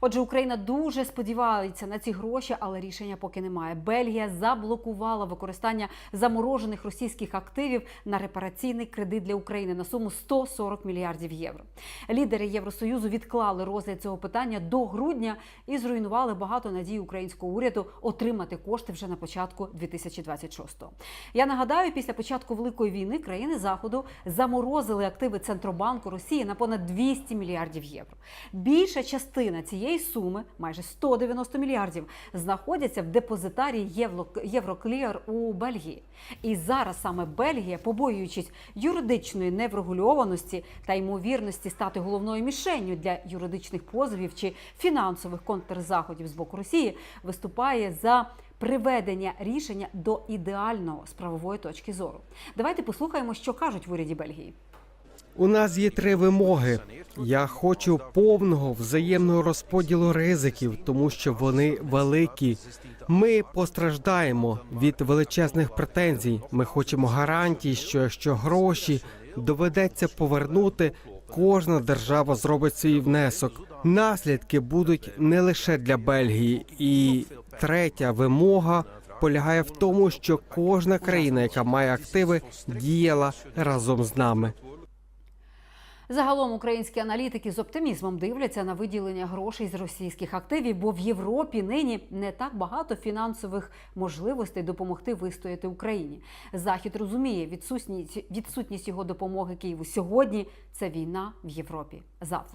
Отже, Україна дуже сподівається на ці гроші, але рішення поки немає. Бельгія заблокувала використання заморожених російських активів на репараційний кредит для України на суму 140 мільярдів євро. Лідери Євросоюзу відклали розгляд цього питання до грудня і зруйнували багато надій українського уряду отримати кошти вже на початку 2026-го. Я нагадаю, після початку великої війни країни заходу заморозили активи центробанку Росії на понад 200 мільярдів євро. Більша частина цієї суми, майже 190 мільярдів, знаходяться в депозитарії Євро- Єврокліар у Бельгії. І зараз саме Бельгія, побоюючись юридичної неврегульованості та ймовірності стати головною мішенню для юридичних позовів чи фінансових контрзаходів з боку Росії, виступає за приведення рішення до ідеального з правової точки зору. Давайте послухаємо, що кажуть в уряді Бельгії. У нас є три вимоги. Я хочу повного взаємного розподілу ризиків, тому що вони великі. Ми постраждаємо від величезних претензій. Ми хочемо гарантій, що якщо гроші доведеться повернути, кожна держава зробить свій внесок. Наслідки будуть не лише для Бельгії. І третя вимога полягає в тому, що кожна країна, яка має активи, діяла разом з нами. Загалом українські аналітики з оптимізмом дивляться на виділення грошей з російських активів, бо в Європі нині не так багато фінансових можливостей допомогти вистояти Україні. Захід розуміє відсутність, відсутність його допомоги Києву сьогодні. Це війна в Європі завтра.